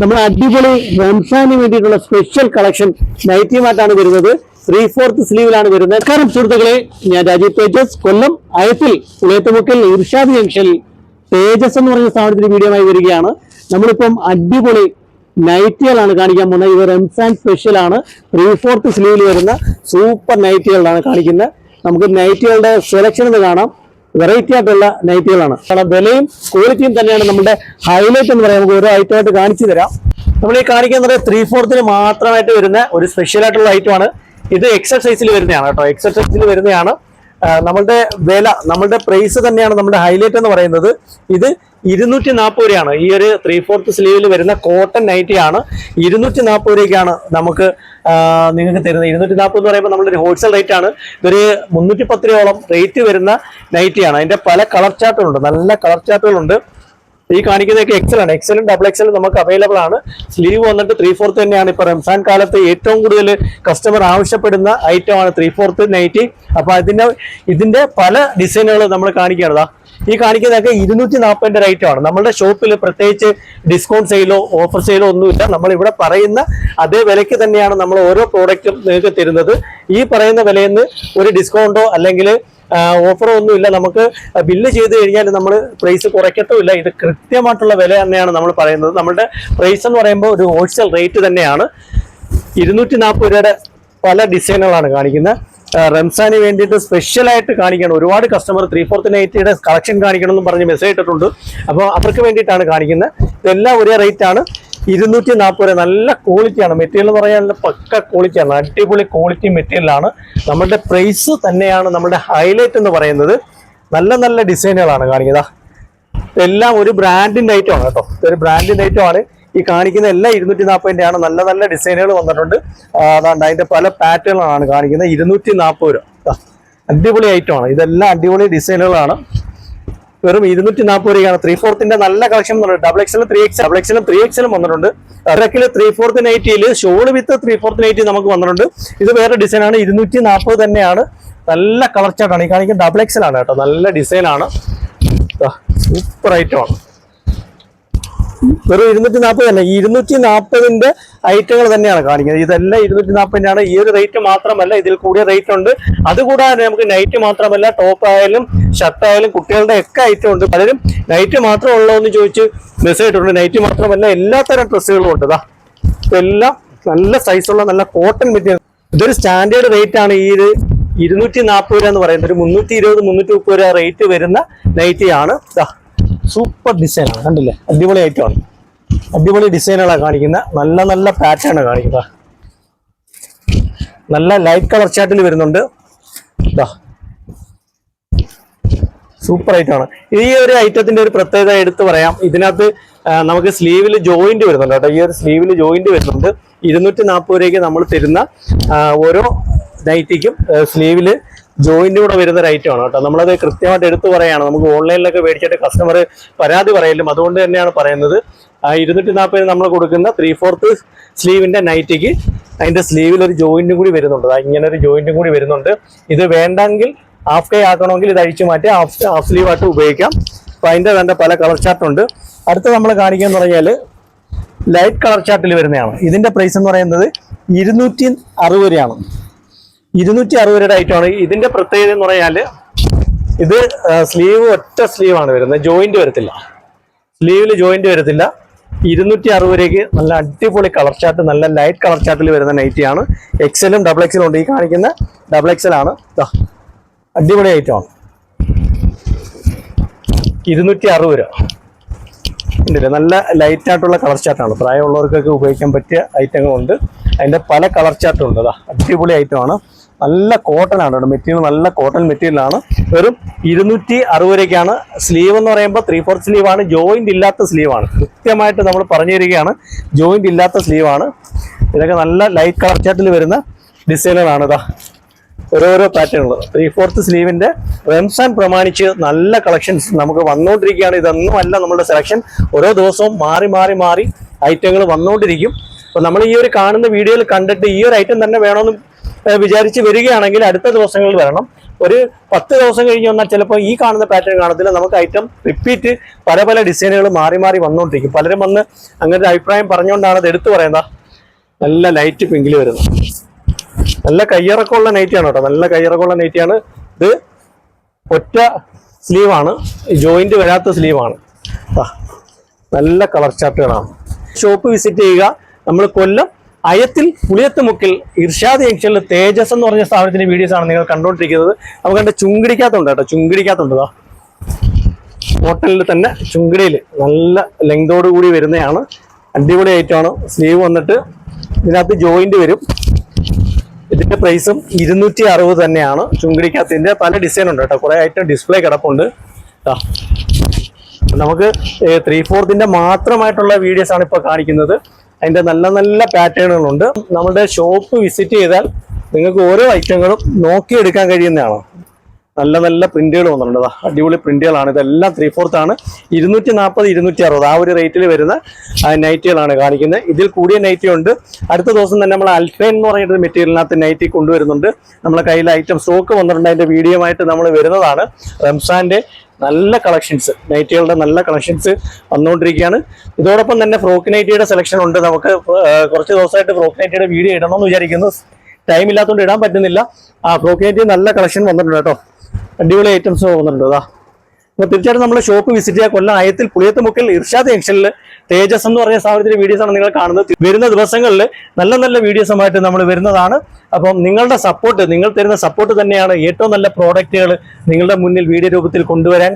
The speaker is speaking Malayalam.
നമ്മൾ അടിപൊളി റംസാന് വേണ്ടിയിട്ടുള്ള സ്പെഷ്യൽ കളക്ഷൻ നൈറ്റിയുമായിട്ടാണ് വരുന്നത്. ത്രീ ഫോർത്ത് സ്ലീവിലാണ് വരുന്നത്. കാരണം സുഹൃത്തുക്കളെ. ഞാൻ രാജീവ് തേജസ്. കൊല്ലം അയത്തിൽ ഉളയത്തുമുക്കൽ ഇർഷാദ് ജംഗ്ഷനിൽ തേജസ് എന്ന് പറഞ്ഞ സ്ഥാപനത്തിന് വീഡിയോ ആയി വരികയാണ്. നമ്മളിപ്പം അടിപൊളി നൈറ്റികളാണ് കാണിക്കാൻ പോകുന്നത്. ഇത് റംസാൻ സ്പെഷ്യൽ ആണ്. ത്രീ ഫോർത്ത് സ്ലീവിൽ വരുന്ന സൂപ്പർ നൈറ്റികളാണ് കാണിക്കുന്നത്. നമുക്ക് നൈറ്റികളുടെ സെലക്ഷൻ ഒന്ന് കാണാം. വെറൈറ്റി ആയിട്ടുള്ള നൈറ്റികളാണ് കാരണം വിലയും ക്വാളിറ്റിയും തന്നെയാണ് നമ്മുടെ ഹൈലൈറ്റ് എന്ന് പറയാം. നമുക്ക് ഓരോ ഐറ്റം ആയിട്ട് കാണിച്ചു തരാം. നമ്മൾ ഈ കാണിക്കുന്നത് ത്രീ ഫോർത്തിന് മാത്രമായിട്ട് വരുന്ന ഒരു സ്പെഷ്യൽ ആയിട്ടുള്ള ഐറ്റമാണ് ഇത് എക്സൽ സൈസിൽ വരുന്നതാണ് കേട്ടോ. എക്സൽ സൈസിൽ വരുന്നതാണ്. നമ്മളുടെ വില നമ്മളുടെ പ്രൈസ് തന്നെയാണ് നമ്മുടെ ഹൈലൈറ്റ് എന്ന് പറയുന്നത്. ഇത് ഇരുന്നൂറ്റി നാൽപ്പത് രൂപയാണ്. ഈ ഒരു ത്രീ ഫോർത്ത് സ്ലീവിൽ വരുന്ന കോട്ടൺ നൈറ്റി ആണ്. ഇരുന്നൂറ്റി നാൽപ്പത് രൂപയ്ക്കാണ് നമുക്ക് നിങ്ങൾക്ക് തരുന്നത്. ഇരുന്നൂറ്റി നാൽപ്പത് എന്ന് പറയുമ്പോൾ നമ്മളൊരു ഹോൾസെയിൽ റേറ്റ് ആണ്. ഇതൊരു മുന്നൂറ്റി പത്ത് രൂപയോളം റേറ്റ് വരുന്ന നൈറ്റിയാണ് അതിന്റെ പല കളർ ചാർട്ടുകളുണ്ട് നല്ല കളർ ചാർട്ടുകളുണ്ട് ഈ കാണിക്കുന്നതൊക്കെ എക്സൽ ആണ്. എക്സലും ഡബിൾ എക്സലും നമുക്ക് അവൈലബിൾ ആണ്. സ്ലീവ് വന്നിട്ട് ത്രീ ഫോർത്ത് തന്നെയാണ് ഇപ്പൊ റംസാൻ കാലത്ത് ഏറ്റവും കൂടുതൽ കസ്റ്റമർ ആവശ്യപ്പെടുന്ന ഐറ്റം ആണ് ത്രീ ഫോർത്ത് നൈറ്റി അപ്പൊ അതിന്റെ ഇതിന്റെ പല ഡിസൈനുകൾ നമ്മൾ കാണിക്കുകയാണ്. ഈ കാണിക്കുന്നതൊക്കെ ഇരുന്നൂറ്റി നാൽപ്പതിന്റെ ഐറ്റം ആണ്. നമ്മുടെ ഷോപ്പിൽ പ്രത്യേകിച്ച് ഡിസ്കൗണ്ട് സെയിലോ ഓഫർ സെയിലോ ഒന്നുമില്ല. നമ്മൾ ഇവിടെ പറയുന്ന അതേ വിലയ്ക്ക് തന്നെയാണ് നമ്മൾ ഓരോ പ്രോഡക്റ്റും നിങ്ങൾക്ക് തരുന്നത്. ഈ പറയുന്ന വിലയിൽ നിന്ന് ഒരു ഡിസ്കൗണ്ടോ അല്ലെങ്കിൽ ഓഫറോ ഒന്നുമില്ല നമുക്ക് ബില്ല് ചെയ്ത് കഴിഞ്ഞാൽ നമ്മൾ പ്രൈസ് കുറയ്ക്കത്തുമില്ല. ഇത് കൃത്യമായിട്ടുള്ള വില തന്നെയാണ് നമ്മൾ പറയുന്നത്. നമ്മുടെ പ്രൈസ് എന്ന് പറയുമ്പോൾ ഒരു ഹോൾസെയിൽ റേറ്റ് തന്നെയാണ്. ഇരുന്നൂറ്റി നാൽപ്പത് രൂപയുടെ പല ഡിസൈനുകളാണ് കാണിക്കുന്നത്. റംസാന് വേണ്ടിയിട്ട് സ്പെഷ്യലായിട്ട് കാണിക്കണം. ഒരുപാട് കസ്റ്റമർ ത്രീ ഫോർത്ത് നൈറ്റിയുടെ കളക്ഷൻ കാണിക്കണം എന്ന് പറഞ്ഞ് മെസ്സേജ് ഇട്ടിട്ടുണ്ട്. അപ്പോൾ അവർക്ക് വേണ്ടിയിട്ടാണ് കാണിക്കുന്നത്. ഇതെല്ലാം ഒരേ റേറ്റാണ് ഇരുന്നൂറ്റി നാൽപ്പത് രൂപ നല്ല ക്വാളിറ്റിയാണ് മെറ്റീരിയൽ എന്ന് പറയാൻ പക്ക ക്വാളിറ്റിയാണ് അടിപൊളി ക്വാളിറ്റി മെറ്റീരിയലാണ് നമ്മുടെ പ്രൈസ് തന്നെയാണ് നമ്മുടെ ഹൈലൈറ്റ് എന്ന് പറയുന്നത്. നല്ല നല്ല ഡിസൈനുകളാണ് കാണിക്കുന്നത്. എല്ലാം ഒരു ബ്രാൻഡിന്റെ ഐറ്റം ആണ് കേട്ടോ. ഒരു ബ്രാൻഡിന്റെ ഐറ്റം ആണ്. ഈ കാണിക്കുന്ന എല്ലാം ഇരുന്നൂറ്റി നാൽപ്പതിന്റെയാണ് നല്ല നല്ല ഡിസൈനുകൾ വന്നിട്ടുണ്ട്. അതാണ്ട് അതിന്റെ പല പാറ്റേണുകളാണ് കാണിക്കുന്നത്. ഇരുന്നൂറ്റി നാൽപ്പത് രൂപ അടിപൊളി ഐറ്റം ആണ്. ഇതെല്ലാം അടിപൊളി ഡിസൈനുകളാണ് വെറും ഇരുന്നൂറ്റി നാൽപ്പത് രൂപയാണ് ത്രീ ഫോർത്തിന്റെ നല്ല കളക്ഷൻ ഡബിൾ എക്സലും ത്രീ എക്സ് ഡബിൾ എക്സലും ത്രീ എക്സലും വന്നിട്ടുണ്ട്. അരക്കിൽ three fourth നൈറ്റിയിൽ shawl with three fourth nighty നമുക്ക് വന്നിട്ടുണ്ട്. ഇത് വേറെ ഡിസൈനാണ് ഇരുന്നൂറ്റി നാൽപ്പത് തന്നെയാണ്. നല്ല കളർ ചാർട്ടാണ് ഈ കാണിക്കുന്ന ഡബിൾ എക്സൽ ആണ് കേട്ടോ. നല്ല ഡിസൈനാണ് സൂപ്പർ ഐറ്റം ആണ്. വെറും ഇരുന്നൂറ്റി നാൽപ്പത് തന്നെ. ഇരുന്നൂറ്റി നാൽപ്പതിന്റെ ഐറ്റങ്ങൾ തന്നെയാണ് കാണിക്കുന്നത്. ഇതെല്ലാം ഇരുന്നൂറ്റി നാൽപ്പതിന്റെയാണ് ഈ ഒരു റേറ്റ് മാത്രമല്ല ഇതിൽ കൂടിയ റേറ്റ് ഉണ്ട്. അതുകൂടാതെ നമുക്ക് നൈറ്റ് മാത്രമല്ല ടോപ്പ് ആയാലും ഷർട്ട് ആയാലും കുട്ടികളുടെ ഒക്കെ ഐറ്റം ഉണ്ട്. പലരും നൈറ്റ് മാത്രം ഉള്ളോ എന്ന് ചോദിച്ച് മെസ്സേജ് ഇട്ടുണ്ട് നൈറ്റ് മാത്രമല്ല എല്ലാത്തരം ഡ്രസ്സുകളും ഉണ്ട്. ഇതാ ഇതെല്ലാം നല്ല സൈസുള്ള നല്ല കോട്ടൺ മെറ്റീരിയൽ ഇതൊരു സ്റ്റാൻഡേർഡ് റേറ്റ് ആണ്. ഈ ഒരു ഇരുന്നൂറ്റി നാൽപ്പത് രൂപ എന്ന് പറയുന്നത്. ഒരു മുന്നൂറ്റി ഇരുപത് മുന്നൂറ്റി മുപ്പത് രൂപ റേറ്റ് വരുന്ന നൈറ്റിയാണ് ഇതാ സൂപ്പർ ഡിസൈൻ ആണ് കണ്ടില്ലേ? അടിപൊളി ഐറ്റം ആണ് അടിപൊളി ഡിസൈനുകളാണ് കാണിക്കുന്ന. നല്ല നല്ല പാറ്റേൺ ആണ് കാണിക്കുന്നത് നല്ല ലൈറ്റ് കളർ ചാർട്ടിൽ വരുന്നുണ്ട്. ഇതാ സൂപ്പർ ഐറ്റമാണ് ഈ ഒരു ഐറ്റത്തിന്റെ ഒരു പ്രത്യേകത എടുത്തു പറയാം. ഇതിനകത്ത് നമുക്ക് സ്ലീവിൽ ജോയിന്റ് വരുന്നുണ്ട് കേട്ടോ. ഈ ഒരു സ്ലീവിൽ ജോയിന്റ് വരുന്നുണ്ട്. ഇരുന്നൂറ്റി നാൽപ്പത് രൂപയ്ക്ക് നമ്മൾ തരുന്ന ഓരോ നൈറ്റിക്കും സ്ലീവിൽ ജോയിന്റ് കൂടെ വരുന്ന ഒരു ഐറ്റമാണ് കേട്ടോ. നമ്മളത് കൃത്യമായിട്ട് എടുത്തു പറയാണ് നമുക്ക് ഓൺലൈനിലൊക്കെ മേടിച്ചിട്ട് കസ്റ്റമർ പരാതി പറയലും. അതുകൊണ്ട് തന്നെയാണ് പറയുന്നത്. ആ ഇരുന്നൂറ്റി നാൽപ്പതിന് നമ്മൾ കൊടുക്കുന്ന ത്രീ ഫോർത്ത് സ്ലീവിന്റെ നൈറ്റിക്ക് അതിന്റെ സ്ലീവിൽ ഒരു ജോയിന്റും കൂടി വരുന്നുണ്ട്. ഇങ്ങനെ ഒരു ജോയിന്റും കൂടി വരുന്നുണ്ട്. ഇത് വേണ്ടെങ്കിൽ ഹാഫ് കൈ ആക്കണമെങ്കിൽ ഇത് അഴിച്ചു മാറ്റി ഹാഫ് ഹാഫ് സ്ലീവ് ആയിട്ട് ഉപയോഗിക്കാം. അപ്പൊ അതിന്റെ വേണ്ട പല കളർ ചാർട്ട് ഉണ്ട്. അടുത്ത നമ്മൾ കാണിക്കാന്ന് പറഞ്ഞാൽ ലൈറ്റ് കളർ ചാർട്ടിൽ വരുന്നതാണ്. ഇതിന്റെ പ്രൈസ് എന്ന് പറയുന്നത് ഇരുന്നൂറ്റി അറുപത് രൂപയാണ്. ഇരുന്നൂറ്റി അറുപത് രൂപയുടെ ഐറ്റമാണ് ഇതിന്റെ പ്രത്യേകത എന്ന് പറഞ്ഞാൽ ഇത് സ്ലീവ് ഒറ്റ സ്ലീവ് ആണ് വരുന്നത്. ജോയിന്റ് വരത്തില്ല. സ്ലീവിൽ ജോയിന്റ് വരത്തില്ല. ഇരുന്നൂറ്റി അറുപത് രൂപയ്ക്ക് നല്ല അടിപൊളി കളർ ചാർട്ട് നല്ല ലൈറ്റ് കളർ ചാർട്ടിൽ വരുന്ന നൈറ്റിയാണ് എക്സലും ഡബിൾ എക്സലും ഉണ്ട്. ഈ കാണിക്കുന്ന ഡബിൾ എക്സലാണ് അടിപൊളി ഐറ്റമാണ് ഇരുന്നൂറ്റി അറുപത് രൂപ. ഉണ്ടല്ലേ നല്ല ലൈറ്റ് ആയിട്ടുള്ള കളർ ചാർട്ടാണ് പ്രായമുള്ളവർക്കൊക്കെ ഉപയോഗിക്കാൻ പറ്റിയ ഐറ്റങ്ങളുണ്ട് അതിന്റെ പല കളർ ചാർട്ടും ഉണ്ട്. അതാ അടിപൊളി ഐറ്റമാണ് നല്ല കോട്ടൺ ആണ് കേട്ടോ. മെറ്റീരിയൽ നല്ല കോട്ടൺ മെറ്റീരിയൽ ആണ്. വെറും ഇരുന്നൂറ്റി അറുപത് രൂപയ്ക്കാണ്. സ്ലീവ് എന്ന് പറയുമ്പോൾ ത്രീ ഫോർത്ത് സ്ലീവ് ആണ്. ജോയിന്റ് ഇല്ലാത്ത സ്ലീവ് ആണ്. കൃത്യമായിട്ട് നമ്മൾ പറഞ്ഞു തരികയാണ്. ജോയിന്റ് ഇല്ലാത്ത സ്ലീവ് ആണ്. ഇതൊക്കെ നല്ല ലൈറ്റ് കളർ ചാർട്ടിൽ വരുന്ന ഡിസൈനുകളാണ് ഇതാ. ഓരോരോ പാറ്റേണുകൾ ത്രീ ഫോർത്ത് സ്ലീവിന്റെ റംസാൻ പ്രമാണിച്ച് നല്ല കളക്ഷൻസ് നമുക്ക് വന്നുകൊണ്ടിരിക്കുകയാണ് ഇതൊന്നും അല്ല നമ്മുടെ സെലക്ഷൻ ഓരോ ദിവസവും മാറി മാറി മാറി ഐറ്റങ്ങൾ വന്നുകൊണ്ടിരിക്കും അപ്പൊ നമ്മൾ ഈ ഒരു കാണുന്ന വീഡിയോയിൽ കണ്ടിട്ട് ഈ ഒരു ഐറ്റം തന്നെ വേണമെന്ന് വിചാരിച്ച് വരികയാണെങ്കിൽ അടുത്ത ദിവസങ്ങളിൽ വരണം. ഒരു പത്ത് ദിവസം കഴിഞ്ഞ് വന്നാൽ ചിലപ്പോൾ ഈ കാണുന്ന പാറ്റേൺ കാണത്തില്ല. നമുക്ക് ഐറ്റം റിപ്പീറ്റ് പല പല ഡിസൈനുകൾ മാറി മാറി വന്നുകൊണ്ടിരിക്കും പലരും വന്ന് അങ്ങനെ അഭിപ്രായം പറഞ്ഞുകൊണ്ടാണ് അത് എടുത്തു പറയുന്നത്. നല്ല ലൈറ്റ് പിങ്കിൽ വരുന്നത്. നല്ല കയ്യിറക്കമുള്ള നൈറ്റിയാണ് കേട്ടോ. നല്ല കയ്യിറക്കമുള്ള നൈറ്റിയാണ് ഇത് ഒറ്റ സ്ലീവാണ് ജോയിന്റ് വരാത്ത സ്ലീവാണ് നല്ല കളർ ചാർട്ടുകളാണ് ഷോപ്പ് വിസിറ്റ് ചെയ്യുക. നമ്മൾ കൊല്ലം അയത്തിൽ പുളിയത്തുമുക്കിൽ ഇർഷാദ് ജംഗ്ഷനിൽ തേജസ് എന്ന് പറഞ്ഞ സ്ഥാപനത്തിന്റെ വീഡിയോസ് ആണ് നിങ്ങൾ കണ്ടുകൊണ്ടിരിക്കുന്നത്. നമുക്ക് കണ്ട ചുങ്കിടിക്കാത്തുണ്ട് കേട്ടോ. ചുങ്കിടിക്കാത്തുണ്ടോ ഹോട്ടലിൽ തന്നെ ചുങ്കിടിയിൽ നല്ല ലെങ്തോട് കൂടി വരുന്നതാണ്. അടിപൊളി ഐറ്റമാണ് സ്ലീവ് വന്നിട്ട് ഇതിനകത്ത് ജോയിന്റ് വരും. ഇതിന്റെ പ്രൈസും ഇരുന്നൂറ്റി അറുപത് തന്നെയാണ്. ചുങ്കിടിക്കകത്തിന്റെ പല ഡിസൈൻ ഉണ്ട് കേട്ടോ. കുറെ ഐറ്റം ഡിസ്പ്ലേ കിടപ്പുണ്ട്. നമുക്ക് ത്രീ ഫോർത്തിന്റെ മാത്രമായിട്ടുള്ള വീഡിയോസ് ആണ് ഇപ്പോൾ കാണിക്കുന്നത്. അതിന്റെ നല്ല നല്ല പാറ്റേണുകളുണ്ട്. നമ്മുടെ ഷോപ്പ് വിസിറ്റ് ചെയ്താൽ നിങ്ങൾക്ക് ഓരോ ഐറ്റങ്ങളും നോക്കിയെടുക്കാൻ കഴിയുന്നതാണ്. നല്ല നല്ല പ്രിന്റുകൾ വന്നിട്ടുണ്ട്. അടിപൊളി പ്രിന്റുകളാണ് ഇതെല്ലാം ത്രീ ഫോർത്ത് ആണ്. ഇരുന്നൂറ്റി നാൽപ്പത് ഇരുന്നൂറ്റി അറുപത് ആ ഒരു റേറ്റിൽ വരുന്ന നൈറ്റികളാണ് കാണിക്കുന്നത്. ഇതിൽ കൂടിയ നൈറ്റി ഉണ്ട്. അടുത്ത ദിവസം തന്നെ നമ്മൾ അൽഫൈൻ എന്ന് പറയുന്ന മെറ്റീരിയലിനകത്ത് നൈറ്റി കൊണ്ടുവരുന്നുണ്ട്. നമ്മളെ കയ്യിൽ ഐറ്റം സ്റ്റോക്ക് വന്നിട്ടുണ്ട്. അതിന്റെ വീഡിയോ ആയിട്ട് നമ്മൾ വരുന്നതാണ്. റംസാന്റെ നല്ല കളക്ഷൻസ് നൈറ്റികളുടെ നല്ല കളക്ഷൻസ് വന്നുകൊണ്ടിരിക്കുകയാണ്. ഇതോടൊപ്പം തന്നെ ഫ്രോക്ക് നൈറ്റിയുടെ സെലക്ഷൻ ഉണ്ട്. നമുക്ക് കുറച്ച് ദിവസമായിട്ട് ഫ്രോക്ക് നൈറ്റിയുടെ വീഡിയോ ഇടണമെന്ന് വിചാരിക്കുന്നു. ടൈം ഇല്ലാത്തതുകൊണ്ട് ഇടാൻ പറ്റുന്നില്ല. ആ ഫ്രോക്ക് നൈറ്റി നല്ല കളക്ഷൻ വന്നിട്ടുണ്ട് കേട്ടോ. അടിപൊളി ഐറ്റംസ് വന്നിട്ടുണ്ട്. അതാ അപ്പോൾ തീർച്ചയായിട്ടും നമ്മൾ ഷോപ്പ് വിസിറ്റ് ചെയ്യുക കൊല്ലം ആയത്തിൽ പുളിയത്തുമുക്കിൽ ഇർഷാദ് ജംഗ്ഷനിൽ തേജസ് എന്ന് പറഞ്ഞ സ്ഥാപനത്തിന്റെ വീഡിയോസ് ആണ് നിങ്ങൾ കാണുന്നത്. വരുന്ന ദിവസങ്ങളിൽ നല്ല നല്ല വീഡിയോസുമായിട്ട് നമ്മൾ വരുന്നതാണ്. അപ്പം നിങ്ങളുടെ സപ്പോർട്ട് നിങ്ങൾ തരുന്ന സപ്പോർട്ട് തന്നെയാണ് ഏറ്റവും നല്ല പ്രോഡക്റ്റുകൾ നിങ്ങളുടെ മുന്നിൽ വീഡിയോ രൂപത്തിൽ കൊണ്ടുവരാൻ.